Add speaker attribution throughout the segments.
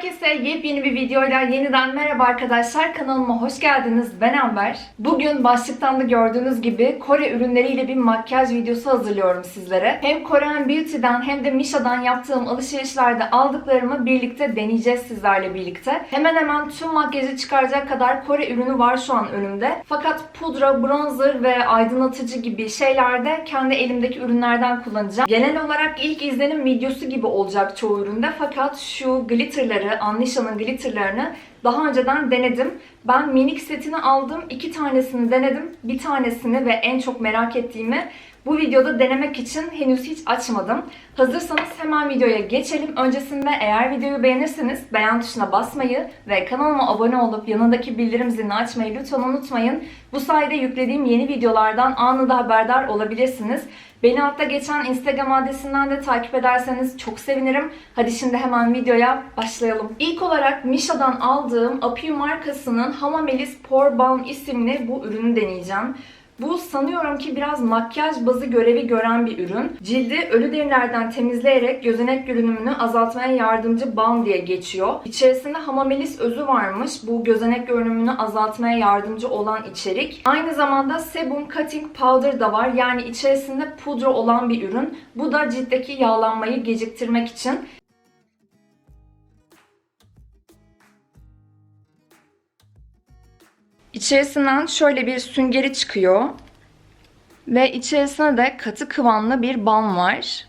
Speaker 1: Herkese yepyeni bir videoyla yeniden merhaba arkadaşlar. Kanalıma hoş geldiniz. Ben Amber. Bugün başlıktan da gördüğünüz gibi Kore ürünleriyle bir makyaj videosu hazırlıyorum sizlere. Hem Korean Beauty'den hem de Misha'dan yaptığım alışverişlerde aldıklarımı birlikte deneyeceğiz sizlerle birlikte. Hemen hemen tüm makyajı çıkaracak kadar Kore ürünü var şu an önümde. Fakat pudra, bronzer ve aydınlatıcı gibi şeylerde kendi elimdeki ürünlerden kullanacağım. Genel olarak ilk izlenim videosu gibi olacak çoğu üründe. Fakat şu glitterları, Annisha'nın glitterlarını daha önceden denedim. Ben minik setini aldım. iki tanesini denedim. Bir tanesini ve en çok merak ettiğimi bu videoda denemek için henüz hiç açmadım. Hazırsanız hemen videoya geçelim. Öncesinde eğer videoyu beğenirseniz beğen tuşuna basmayı ve kanalıma abone olup yanındaki bildirim zilini açmayı lütfen unutmayın. Bu sayede yüklediğim yeni videolardan anında haberdar olabilirsiniz. Beni altta geçen Instagram adresinden de takip ederseniz çok sevinirim. Hadi şimdi hemen videoya başlayalım. İlk olarak Misha'dan aldığım Apiu markasının Hamamelis Pore Balm isimli bu ürünü deneyeceğim. Bu sanıyorum ki biraz makyaj bazı görevi gören bir ürün. Cildi ölü derilerden temizleyerek gözenek görünümünü azaltmaya yardımcı balm diye geçiyor. İçerisinde hamamelis özü varmış. Bu gözenek görünümünü azaltmaya yardımcı olan içerik. Aynı zamanda sebum cutting powder da var. Yani içerisinde pudra olan bir ürün. Bu da ciltteki yağlanmayı geciktirmek için. İçerisinden şöyle bir süngeri çıkıyor. Ve içerisinde de katı kıvamlı bir balm var.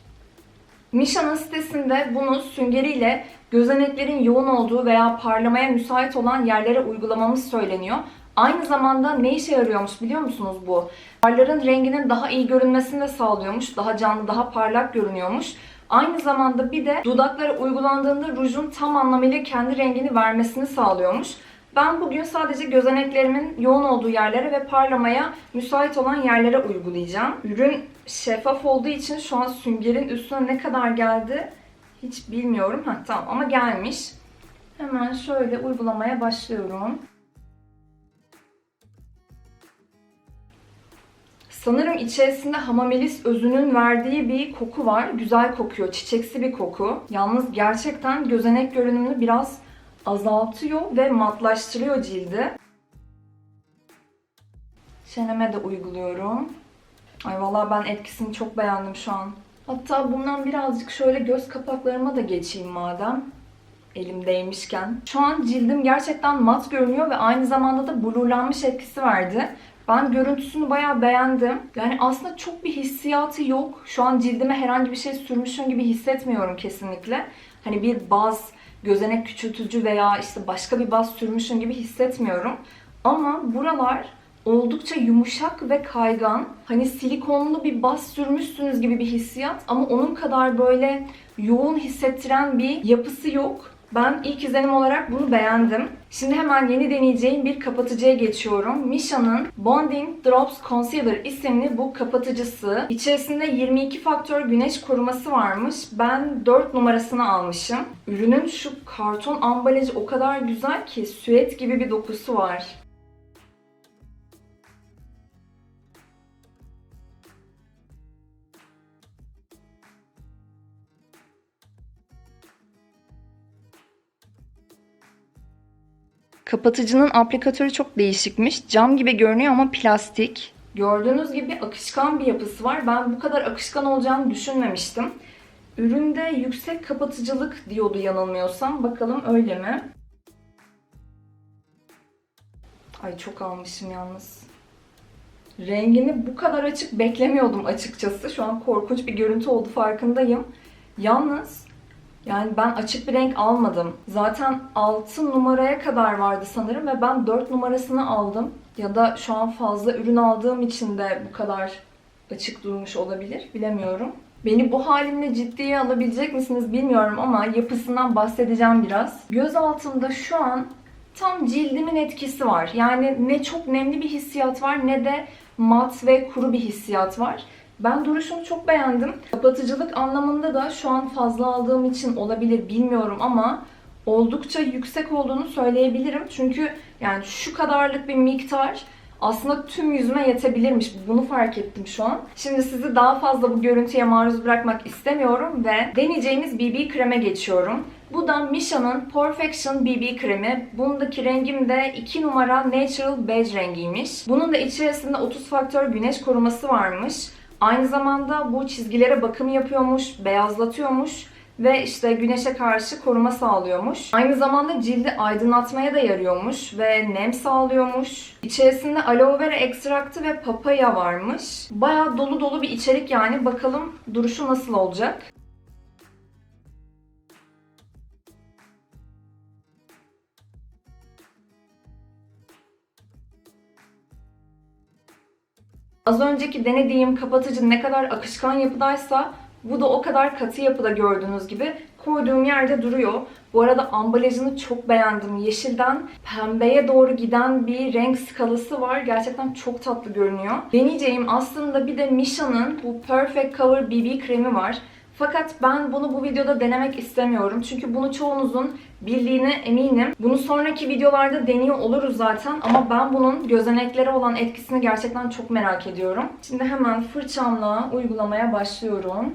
Speaker 1: Misha'nın sitesinde bunu süngeriyle gözeneklerin yoğun olduğu veya parlamaya müsait olan yerlere uygulamamız söyleniyor. Aynı zamanda ne işe yarıyormuş biliyor musunuz bu? Farların renginin daha iyi görünmesini de sağlıyormuş. Daha canlı, daha parlak görünüyormuş. Aynı zamanda bir de dudaklara uygulandığında rujun tam anlamıyla kendi rengini vermesini sağlıyormuş. Ben bugün sadece gözeneklerimin yoğun olduğu yerlere ve parlamaya müsait olan yerlere uygulayacağım. Ürün şeffaf olduğu için şu an süngerin üstüne ne kadar geldi hiç bilmiyorum. Ha tamam ama gelmiş. Hemen şöyle uygulamaya başlıyorum. Sanırım içerisinde hamamelis özünün verdiği bir koku var. Güzel kokuyor. Çiçeksi bir koku. Yalnız gerçekten gözenek görünümünü biraz azaltıyor ve matlaştırıyor cildi. Çeneme de uyguluyorum. Ay vallahi ben etkisini çok beğendim şu an. Hatta bundan birazcık şöyle göz kapaklarıma da geçeyim madem. Elimdeymişken. Şu an cildim gerçekten mat görünüyor ve aynı zamanda da blurlanmış etkisi verdi. Ben görüntüsünü bayağı beğendim. Yani aslında çok bir hissiyatı yok. Şu an cildime herhangi bir şey sürmüşüm gibi hissetmiyorum kesinlikle. Hani bir baz, gözenek küçültücü veya işte başka bir baz sürmüşüm gibi hissetmiyorum. Ama buralar oldukça yumuşak ve kaygan. Hani silikonlu bir baz sürmüşsünüz gibi bir hissiyat ama onun kadar böyle yoğun hissettiren bir yapısı yok. Ben ilk izlenim olarak bunu beğendim. Şimdi hemen yeni deneyeceğim bir kapatıcıya geçiyorum. Misha'nın Bonding Drops Concealer isimli bu kapatıcısı. İçerisinde 22 faktör güneş koruması varmış. Ben 4 numarasını almışım. Ürünün şu karton ambalajı o kadar güzel ki süet gibi bir dokusu var. Kapatıcının aplikatörü çok değişikmiş. Cam gibi görünüyor ama plastik. Gördüğünüz gibi akışkan bir yapısı var. Ben bu kadar akışkan olacağını düşünmemiştim. Üründe yüksek kapatıcılık diyordu yanılmıyorsam. Bakalım öyle mi? Ay çok almışım yalnız. Rengini bu kadar açık beklemiyordum açıkçası. Şu an korkunç bir görüntü oldu farkındayım. Yalnız yani ben açık bir renk almadım. Zaten 6 numaraya kadar vardı sanırım ve ben 4 numarasını aldım. Ya da şu an fazla ürün aldığım için de bu kadar açık durmuş olabilir. Bilemiyorum. Beni bu halimle ciddiye alabilecek misiniz bilmiyorum ama yapısından bahsedeceğim biraz. Göz altımda şu an tam cildimin etkisi var. Yani ne çok nemli bir hissiyat var ne de mat ve kuru bir hissiyat var. Ben duruşunu çok beğendim. Kapatıcılık anlamında da şu an fazla aldığım için olabilir bilmiyorum ama oldukça yüksek olduğunu söyleyebilirim. Çünkü yani şu kadarlık bir miktar aslında tüm yüzüme yetebilirmiş. Bunu fark ettim şu an. Şimdi sizi daha fazla bu görüntüye maruz bırakmak istemiyorum ve deneyeceğimiz BB kreme geçiyorum. Bu da Misha'nın Perfection BB kremi. Bundaki rengim de 2 numara Natural Beige rengiymiş. Bunun da içerisinde 30 faktör güneş koruması varmış. Aynı zamanda bu çizgilere bakım yapıyormuş, beyazlatıyormuş ve işte güneşe karşı koruma sağlıyormuş. Aynı zamanda cildi aydınlatmaya da yarıyormuş ve nem sağlıyormuş. İçerisinde aloe vera ekstraktı ve papaya varmış. Bayağı dolu dolu bir içerik yani. Bakalım duruşu nasıl olacak? Az önceki denediğim kapatıcı ne kadar akışkan yapıdaysa bu da o kadar katı yapıda gördüğünüz gibi koyduğum yerde duruyor. Bu arada ambalajını çok beğendim. Yeşilden pembeye doğru giden bir renk skalası var. Gerçekten çok tatlı görünüyor. Deneyeceğim aslında bir de Misha'nın bu Perfect Cover BB kremi var. Fakat ben bunu bu videoda denemek istemiyorum. Çünkü bunu çoğunuzun bildiğine eminim. Bunu sonraki videolarda deniyor oluruz zaten. Ama ben bunun gözeneklere olan etkisini gerçekten çok merak ediyorum. Şimdi hemen fırçamla uygulamaya başlıyorum.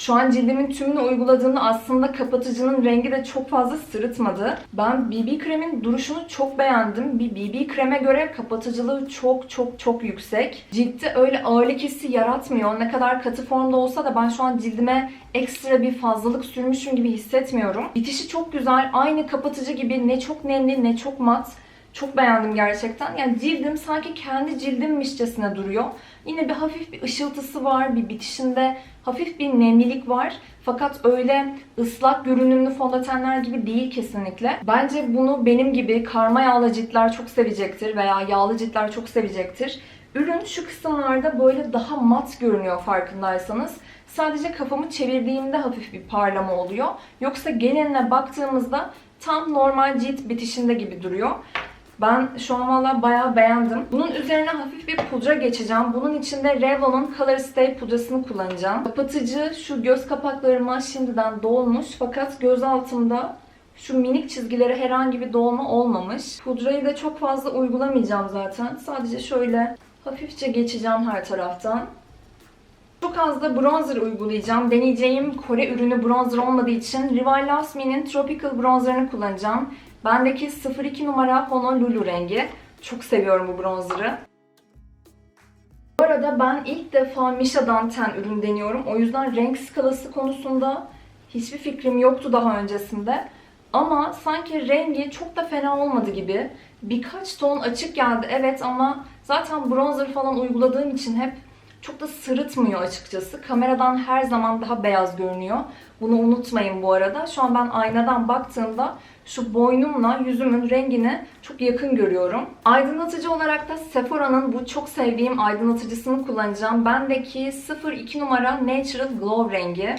Speaker 1: Şu an cildimin tümünü uyguladığımda aslında kapatıcının rengi de çok fazla sırıtmadı. Ben BB kremin duruşunu çok beğendim. Bir BB kreme göre kapatıcılığı çok çok çok yüksek. Ciltte öyle ağırlık hissi yaratmıyor. Ne kadar katı formda olsa da ben şu an cildime ekstra bir fazlalık sürmüşüm gibi hissetmiyorum. Bitişi çok güzel. Aynı kapatıcı gibi ne çok nemli ne çok mat. Çok beğendim gerçekten. Yani cildim sanki kendi cildimmişçesine duruyor. Yine bir hafif bir ışıltısı var. Bir bitişinde hafif bir nemlilik var. Fakat öyle ıslak görünümlü fondötenler gibi değil kesinlikle. Bence bunu benim gibi karma yağlı ciltler çok sevecektir veya yağlı ciltler çok sevecektir. Ürün şu kısımlarda böyle daha mat görünüyor farkındaysanız. Sadece kafamı çevirdiğimde hafif bir parlama oluyor. Yoksa geneline baktığımızda tam normal cilt bitişinde gibi duruyor. Ben şu an valla bayağı beğendim. Bunun üzerine hafif bir pudra geçeceğim. Bunun için de Revlon'un Color Stay pudrasını kullanacağım. Kapatıcı şu göz kapaklarıma şimdiden dolmuş. Fakat göz altımda şu minik çizgilere herhangi bir dolma olmamış. Pudrayı da çok fazla uygulamayacağım zaten. Sadece şöyle hafifçe geçeceğim her taraftan. Çok az da bronzer uygulayacağım. Deneyeceğim Kore ürünü bronzer olmadığı için Rival Lasme'nin Tropical Bronzer'ını kullanacağım. Bendeki 02 numara Honolulu rengi. Çok seviyorum bu bronzer'ı. Bu arada ben ilk defa Misha'dan ten ürün deniyorum. O yüzden renk skalası konusunda hiçbir fikrim yoktu daha öncesinde. Ama sanki rengi çok da fena olmadı gibi. Birkaç ton açık geldi evet ama zaten bronzer falan uyguladığım için hep çok da sırıtmıyor açıkçası. Kameradan her zaman daha beyaz görünüyor. Bunu unutmayın bu arada. Şu an ben aynadan baktığımda şu boynumla yüzümün rengini çok yakın görüyorum. Aydınlatıcı olarak da Sephora'nın bu çok sevdiğim aydınlatıcısını kullanacağım. Bendeki 02 numara Natural Glow rengi.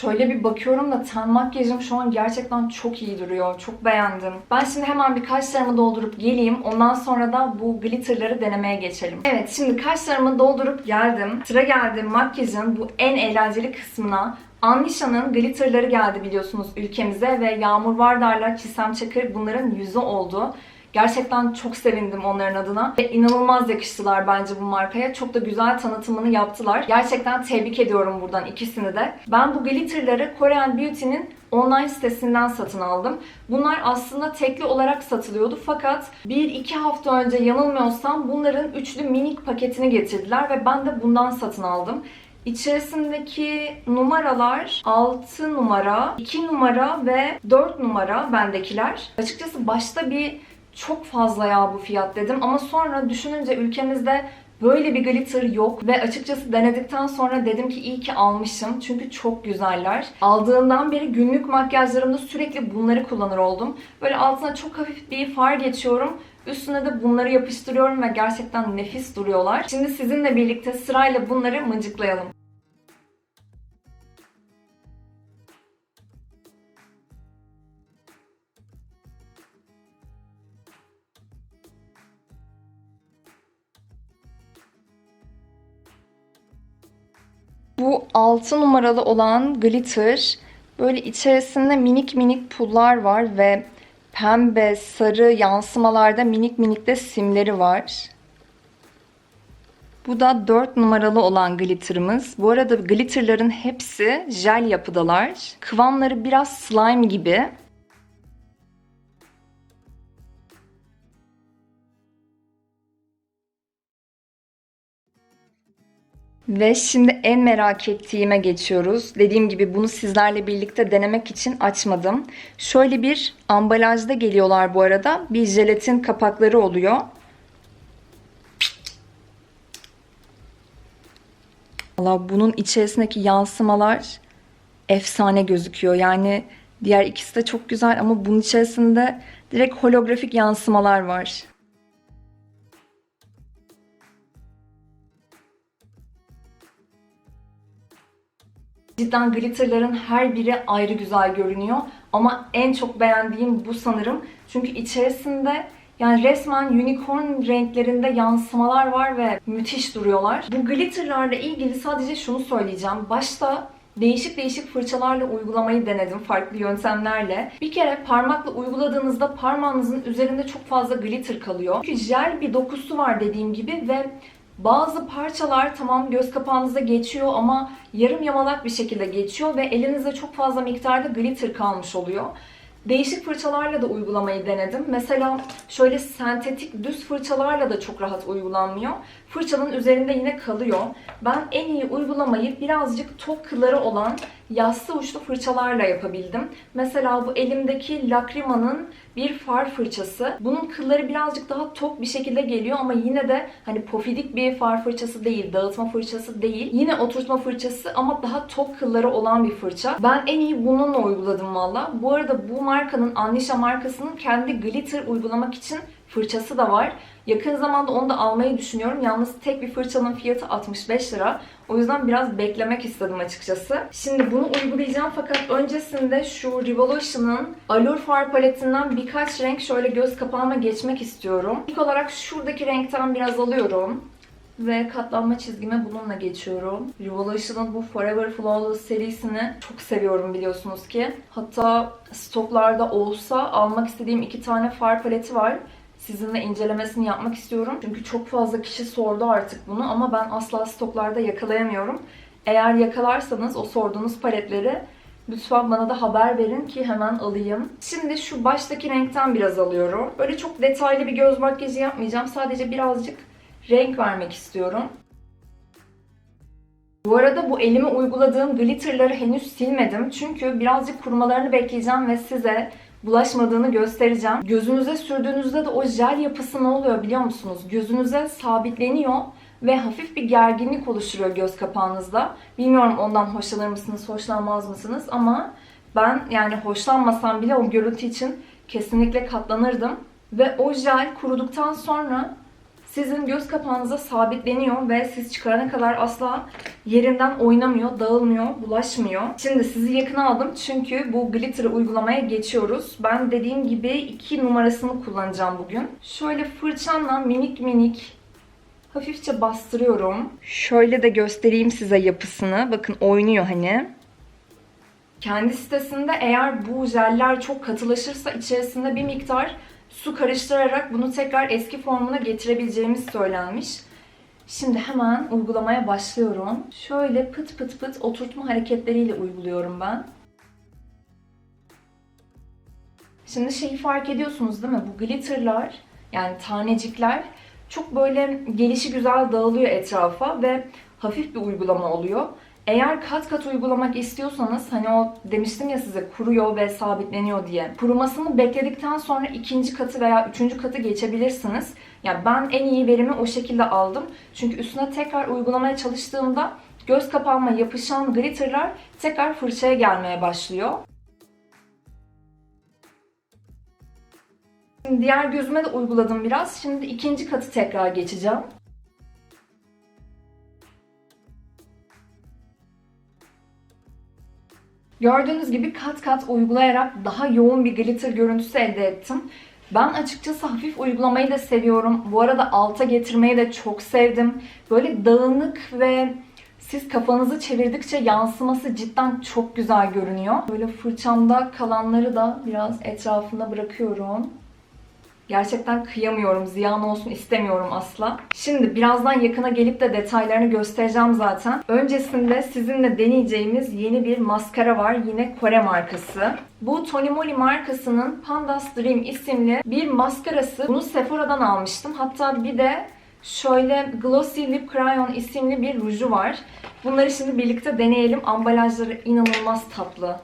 Speaker 1: Şöyle bir bakıyorum da ten makyajım şu an gerçekten çok iyi duruyor. Çok beğendim. Ben şimdi hemen bir kaşlarımı doldurup geleyim. Ondan sonra da bu glitterları denemeye geçelim. Evet şimdi kaşlarımı doldurup geldim. Sıra geldi makyajın bu en eğlenceli kısmına. Annişa'nın glitterları geldi biliyorsunuz ülkemize ve Yağmur Vardar'la Çisem Çakır bunların yüzü oldu. Gerçekten çok sevindim onların adına. Ve inanılmaz yakıştılar bence bu markaya. Çok da güzel tanıtımını yaptılar. Gerçekten tebrik ediyorum buradan ikisini de. Ben bu glitterları Korean Beauty'nin online sitesinden satın aldım. Bunlar aslında tekli olarak satılıyordu fakat 1-2 hafta önce yanılmıyorsam bunların üçlü minik paketini getirdiler ve ben de bundan satın aldım. İçerisindeki numaralar 6 numara, 2 numara ve 4 numara bendekiler. Açıkçası başta bir çok fazla ya bu fiyat dedim ama sonra düşününce ülkemizde böyle bir glitter yok ve açıkçası denedikten sonra dedim ki iyi ki almışım çünkü çok güzeller. Aldığımdan beri günlük makyajlarımda sürekli bunları kullanır oldum. Böyle altına çok hafif bir far geçiyorum. Üstüne de bunları yapıştırıyorum ve gerçekten nefis duruyorlar. Şimdi sizinle birlikte sırayla bunları mıncıklayalım. Bu 6 numaralı olan glitter böyle içerisinde minik minik pullar var ve pembe, sarı yansımalarda minik minik de simleri var. Bu da 4 numaralı olan glitterımız. Bu arada glitterların hepsi jel yapıdalar. Kıvamları biraz slime gibi. Ve şimdi en merak ettiğime geçiyoruz. Dediğim gibi bunu sizlerle birlikte denemek için açmadım. Şöyle bir ambalajda geliyorlar bu arada. Bir jelatin kapakları oluyor. Valla bunun içerisindeki yansımalar efsane gözüküyor. Yani diğer ikisi de çok güzel ama bunun içerisinde direkt holografik yansımalar var. Cidden glitterların her biri ayrı güzel görünüyor. Ama en çok beğendiğim bu sanırım. Çünkü içerisinde yani resmen unicorn renklerinde yansımalar var ve müthiş duruyorlar. Bu glitterlarla ilgili sadece şunu söyleyeceğim. Başta değişik değişik fırçalarla uygulamayı denedim farklı yöntemlerle. Bir kere parmakla uyguladığınızda parmağınızın üzerinde çok fazla glitter kalıyor. Çünkü jel bir dokusu var dediğim gibi ve bazı parçalar tamam göz kapağınıza geçiyor ama yarım yamalak bir şekilde geçiyor ve elinizde çok fazla miktarda glitter kalmış oluyor. Değişik fırçalarla da uygulamayı denedim. Mesela şöyle sentetik düz fırçalarla da çok rahat uygulanmıyor. Fırçanın üzerinde yine kalıyor. Ben en iyi uygulamayı birazcık tok kılları olan yassı uçlu fırçalarla yapabildim. Mesela bu elimdeki Lacrima'nın bir far fırçası. Bunun kılları birazcık daha tok bir şekilde geliyor ama yine de hani pofidik bir far fırçası değil, dağıtma fırçası değil. Yine oturtma fırçası ama daha tok kılları olan bir fırça. Ben en iyi bununla uyguladım valla. Bu arada bu markanın, Annisha markasının kendi glitter uygulamak için fırçası da var. Yakın zamanda onu da almayı düşünüyorum. Yalnız tek bir fırçanın fiyatı 65 lira. O yüzden biraz beklemek istedim açıkçası. Şimdi bunu uygulayacağım fakat öncesinde şu Revolution'ın Allure far paletinden birkaç renk şöyle göz kapağıma geçmek istiyorum. İlk olarak şuradaki renkten biraz alıyorum. Ve katlanma çizgime bununla geçiyorum. Revolution'ın bu Forever Flawless serisini çok seviyorum biliyorsunuz ki. Hatta stoklarda olsa almak istediğim iki tane far paleti var sizinle incelemesini yapmak istiyorum. Çünkü çok fazla kişi sordu artık bunu ama ben asla stoklarda yakalayamıyorum. Eğer yakalarsanız o sorduğunuz paletleri lütfen bana da haber verin ki hemen alayım. Şimdi şu baştaki renkten biraz alıyorum. Böyle çok detaylı bir göz makyajı yapmayacağım. Sadece birazcık renk vermek istiyorum. Bu arada bu elime uyguladığım glitterları henüz silmedim. Çünkü birazcık kurumalarını bekleyeceğim ve size bulaşmadığını göstereceğim. Gözünüze sürdüğünüzde de o jel yapısı ne oluyor biliyor musunuz? Gözünüze sabitleniyor ve hafif bir gerginlik oluşturuyor göz kapağınızda. Bilmiyorum ondan hoşlanır mısınız, hoşlanmaz mısınız ama ben yani hoşlanmasam bile o görüntü için kesinlikle katlanırdım. Ve o jel kuruduktan sonra sizin göz kapağınıza sabitleniyor ve siz çıkarana kadar asla yerinden oynamıyor, dağılmıyor, bulaşmıyor. Şimdi sizi yakına aldım çünkü bu glitter'ı uygulamaya geçiyoruz. Ben dediğim gibi iki numarasını kullanacağım bugün. Şöyle fırçamla minik minik hafifçe bastırıyorum. Şöyle de göstereyim size yapısını. Bakın oynuyor hani. Kendi sitesinde eğer bu jeller çok katılaşırsa içerisinde bir miktar su karıştırarak bunu tekrar eski formuna getirebileceğimiz söylenmiş. Şimdi hemen uygulamaya başlıyorum. Şöyle pıt pıt pıt oturtma hareketleriyle uyguluyorum ben. Şimdi şeyi fark ediyorsunuz değil mi? Bu glitterlar yani tanecikler çok böyle gelişi güzel dağılıyor etrafa ve hafif bir uygulama oluyor. Eğer kat kat uygulamak istiyorsanız hani o demiştim ya size kuruyor ve sabitleniyor diye. Kurumasını bekledikten sonra ikinci katı veya üçüncü katı geçebilirsiniz. Yani ben en iyi verimi o şekilde aldım. Çünkü üstüne tekrar uygulamaya çalıştığımda göz kapağıma yapışan glitterlar tekrar fırçaya gelmeye başlıyor. Şimdi diğer gözüme de uyguladım biraz. Şimdi ikinci katı tekrar geçeceğim. Gördüğünüz gibi kat kat uygulayarak daha yoğun bir glitter görüntüsü elde ettim. Ben açıkçası hafif uygulamayı da seviyorum. Bu arada alta getirmeyi de çok sevdim. Böyle dağınık ve Siz kafanızı çevirdikçe yansıması cidden çok güzel görünüyor. Böyle fırçamda kalanları da biraz etrafına bırakıyorum. Gerçekten kıyamıyorum. Ziyan olsun istemiyorum asla. Şimdi birazdan yakına gelip de detaylarını göstereceğim zaten. Öncesinde sizinle deneyeceğimiz yeni bir maskara var. Yine Kore markası. Bu Tony Moly markasının Pandas Dream isimli bir maskarası. Bunu Sephora'dan almıştım. Hatta bir de şöyle Glossy Lip Crayon isimli bir ruju var. Bunları şimdi birlikte deneyelim. Ambalajları inanılmaz tatlı.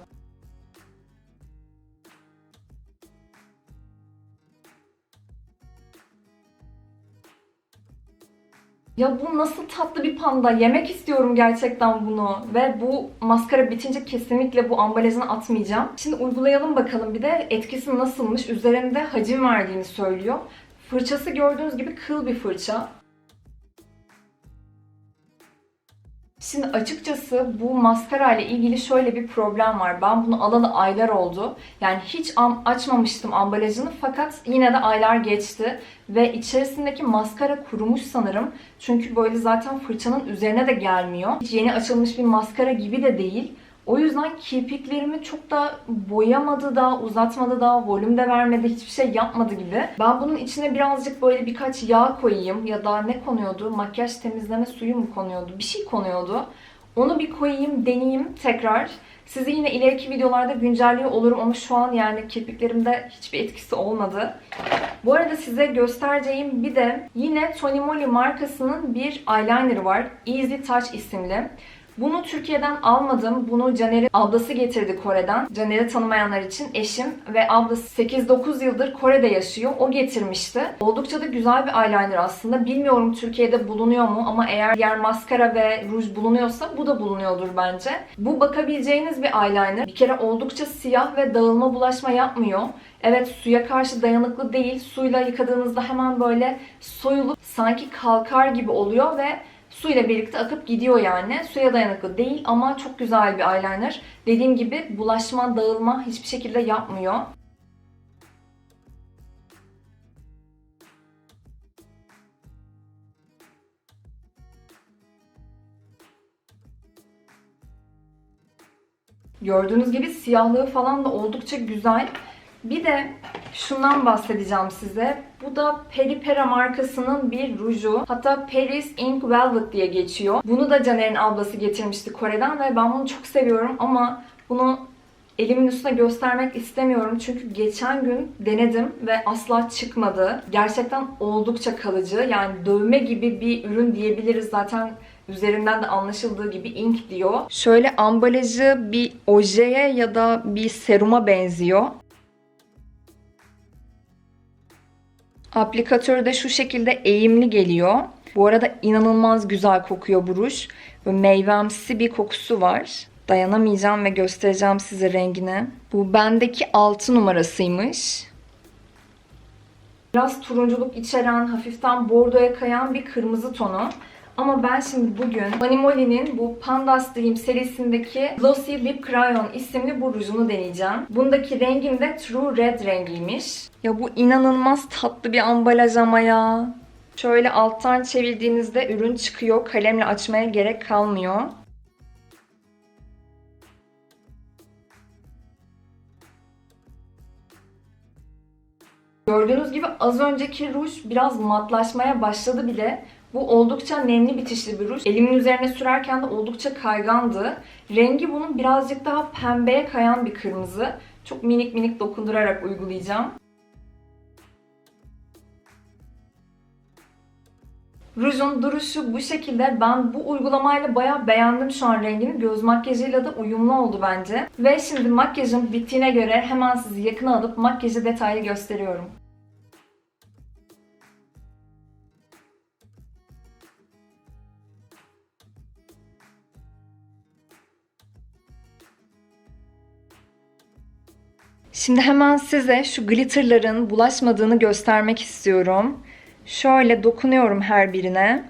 Speaker 1: Ya bu nasıl tatlı bir panda. Yemek istiyorum gerçekten bunu. Ve bu maskara bitince kesinlikle bu ambalajını atmayacağım. Şimdi uygulayalım bakalım bir de etkisi nasılmış. Üzerinde hacim verdiğini söylüyor. Fırçası gördüğünüz gibi kıl bir fırça. Şimdi açıkçası bu maskara ile ilgili şöyle bir problem var. Ben bunu alalı aylar oldu. Yani hiç am- açmamıştım ambalajını fakat yine de aylar geçti. Ve içerisindeki maskara kurumuş sanırım. Çünkü böyle zaten fırçanın üzerine de gelmiyor. Hiç yeni açılmış bir maskara gibi de değil. O yüzden kirpiklerimi çok da boyamadı da, uzatmadı da, volüm de vermedi, hiçbir şey yapmadı gibi. Ben bunun içine birazcık böyle birkaç yağ koyayım ya da ne konuyordu? Makyaj temizleme suyu mu konuyordu? Bir şey konuyordu. Onu bir koyayım, deneyeyim tekrar. Sizi yine ileriki videolarda güncelliyor olurum ama şu an yani kirpiklerimde hiçbir etkisi olmadı. Bu arada size göstereceğim bir de yine Tony Moly markasının bir eyeliner var. Easy Touch isimli. Bunu Türkiye'den almadım. Bunu Caner'in ablası getirdi Kore'den. Caner'i tanımayanlar için eşim ve ablası 8-9 yıldır Kore'de yaşıyor. O getirmişti. Oldukça da güzel bir eyeliner aslında. Bilmiyorum Türkiye'de bulunuyor mu ama eğer diğer maskara ve ruj bulunuyorsa bu da bulunuyordur bence. Bu bakabileceğiniz bir eyeliner. Bir kere oldukça siyah ve dağılma bulaşma yapmıyor. Evet suya karşı dayanıklı değil. Suyla yıkadığınızda hemen böyle soyulup sanki kalkar gibi oluyor ve Suyla birlikte akıp gidiyor yani. Suya dayanıklı değil ama çok güzel bir eyeliner. Dediğim gibi bulaşma, dağılma hiçbir şekilde yapmıyor. Gördüğünüz gibi siyahlığı falan da oldukça güzel. Bir de şundan bahsedeceğim size. Bu da Peripera markasının bir ruju. Hatta Paris Ink Velvet diye geçiyor. Bunu da Caner'in ablası getirmişti Kore'den ve ben bunu çok seviyorum ama bunu elimin üstüne göstermek istemiyorum. Çünkü geçen gün denedim ve asla çıkmadı. Gerçekten oldukça kalıcı. Yani dövme gibi bir ürün diyebiliriz. Zaten Üzerinden de anlaşıldığı gibi ink diyor. Şöyle ambalajı bir ojeye ya da bir seruma benziyor. Aplikatörü de şu şekilde eğimli geliyor. Bu arada inanılmaz güzel kokuyor bu ruj. Böyle meyvemsi bir kokusu var. Dayanamayacağım ve göstereceğim size rengini. Bu bendeki 6 numarasıymış. Biraz turunculuk içeren, hafiften bordoya kayan bir kırmızı tonu. Ama ben şimdi bugün Manimoli'nin bu Pandas Dream serisindeki Glossy Lip Crayon isimli bu rujunu deneyeceğim. Bundaki rengim de True Red rengiymiş. Ya bu inanılmaz tatlı bir ambalaj ama ya. Şöyle alttan çevirdiğinizde ürün çıkıyor. Kalemle açmaya gerek kalmıyor. Gördüğünüz gibi az önceki ruj biraz matlaşmaya başladı bile. Bu oldukça nemli bitişli bir ruj. Elimin üzerine sürerken de oldukça kaygandı. Rengi bunun birazcık daha pembeye kayan bir kırmızı. Çok minik minik dokundurarak uygulayacağım. Rujun duruşu bu şekilde. Ben bu uygulamayla bayağı beğendim şu an rengini. Göz makyajıyla da uyumlu oldu bence. Ve şimdi makyajım bittiğine göre hemen sizi yakına alıp makyajı detaylı gösteriyorum. Şimdi hemen size şu glitterların bulaşmadığını göstermek istiyorum. Şöyle dokunuyorum her birine.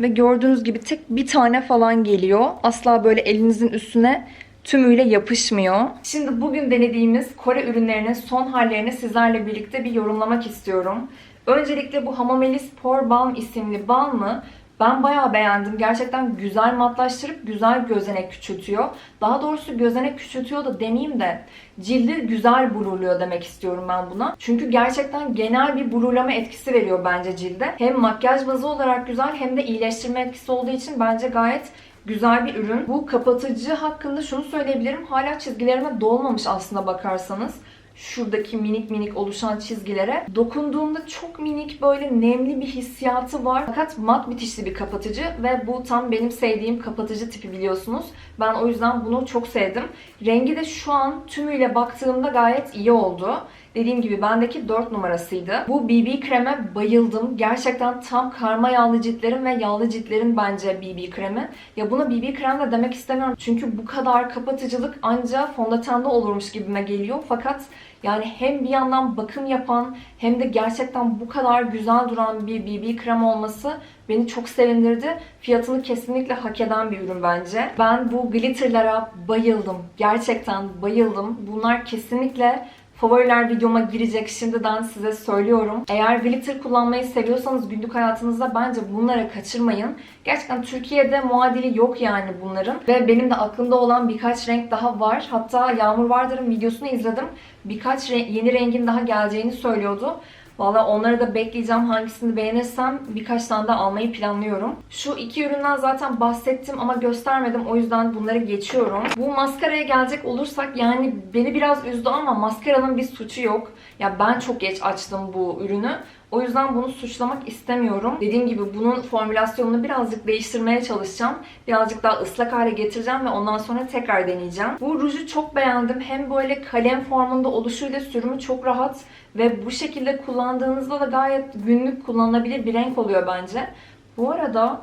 Speaker 1: Ve gördüğünüz gibi tek bir tane falan geliyor. Asla böyle elinizin üstüne tümüyle yapışmıyor. Şimdi bugün denediğimiz Kore ürünlerinin son hallerini sizlerle birlikte bir yorumlamak istiyorum. Öncelikle bu Hamamelis Pore Balm isimli balmı Ben bayağı beğendim. Gerçekten güzel matlaştırıp güzel gözenek küçültüyor. Daha doğrusu gözenek küçültüyor da demeyeyim de cildi güzel blurluyor demek istiyorum ben buna. Çünkü gerçekten genel bir blurlama etkisi veriyor bence cilde. Hem makyaj bazı olarak güzel hem de iyileştirme etkisi olduğu için bence gayet güzel bir ürün. Bu kapatıcı hakkında şunu söyleyebilirim. Hala çizgilerime dolmamış aslında bakarsanız şuradaki minik minik oluşan çizgilere dokunduğumda çok minik böyle nemli bir hissiyatı var. Fakat mat bitişli bir kapatıcı ve bu tam benim sevdiğim kapatıcı tipi biliyorsunuz. Ben o yüzden bunu çok sevdim. Rengi de şu an tümüyle baktığımda gayet iyi oldu. Dediğim gibi bendeki 4 numarasıydı. Bu BB kreme bayıldım. Gerçekten tam karma yağlı ciltlerin ve yağlı ciltlerin bence BB kremi. Ya buna BB krem de demek istemiyorum. Çünkü bu kadar kapatıcılık ancak fondötende olurmuş gibime geliyor. Fakat yani hem bir yandan bakım yapan hem de gerçekten bu kadar güzel duran bir BB krem olması beni çok sevindirdi. Fiyatını kesinlikle hak eden bir ürün bence. Ben bu glitterlara bayıldım. Gerçekten bayıldım. Bunlar kesinlikle favoriler videoma girecek şimdiden size söylüyorum. Eğer glitter kullanmayı seviyorsanız günlük hayatınızda bence bunları kaçırmayın. Gerçekten Türkiye'de muadili yok yani bunların. Ve benim de aklımda olan birkaç renk daha var. Hatta Yağmur Vardar'ın videosunu izledim. Birkaç re- yeni rengin daha geleceğini söylüyordu. Valla onları da bekleyeceğim. Hangisini beğenirsem birkaç tane de almayı planlıyorum. Şu iki üründen zaten bahsettim ama göstermedim. O yüzden bunları geçiyorum. Bu maskaraya gelecek olursak yani beni biraz üzdü ama maskaranın bir suçu yok. Ya ben çok geç açtım bu ürünü. O yüzden bunu suçlamak istemiyorum. Dediğim gibi bunun formülasyonunu birazcık değiştirmeye çalışacağım. Birazcık daha ıslak hale getireceğim ve ondan sonra tekrar deneyeceğim. Bu ruju çok beğendim. Hem böyle kalem formunda oluşuyla sürümü çok rahat ve bu şekilde kullandığınızda da gayet günlük kullanılabilir bir renk oluyor bence. Bu arada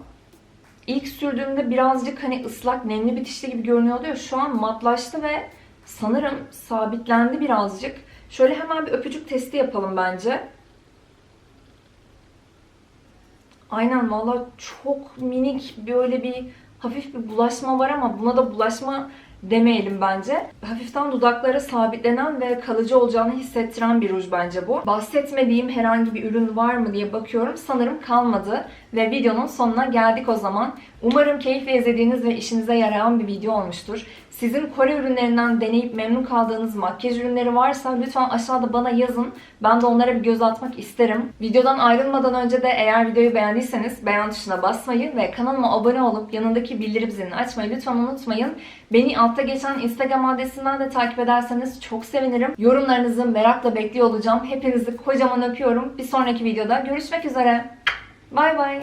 Speaker 1: ilk sürdüğümde birazcık hani ıslak nemli bitişli gibi görünüyordu ya şu an matlaştı ve sanırım sabitlendi birazcık. Şöyle hemen bir öpücük testi yapalım bence. Aynen valla çok minik böyle bir hafif bir bulaşma var ama buna da bulaşma demeyelim bence. Hafiften dudaklara sabitlenen ve kalıcı olacağını hissettiren bir ruj bence bu. Bahsetmediğim herhangi bir ürün var mı diye bakıyorum. Sanırım kalmadı. Ve videonun sonuna geldik o zaman. Umarım keyifle izlediğiniz ve işinize yarayan bir video olmuştur. Sizin Kore ürünlerinden deneyip memnun kaldığınız makyaj ürünleri varsa lütfen aşağıda bana yazın. Ben de onlara bir göz atmak isterim. Videodan ayrılmadan önce de eğer videoyu beğendiyseniz beğen tuşuna basmayı ve kanalıma abone olup yanındaki bildirim zilini açmayı lütfen unutmayın. Beni altta geçen Instagram adresinden de takip ederseniz çok sevinirim. Yorumlarınızı merakla bekliyor olacağım. Hepinizi kocaman öpüyorum. Bir sonraki videoda görüşmek üzere. Bay bay.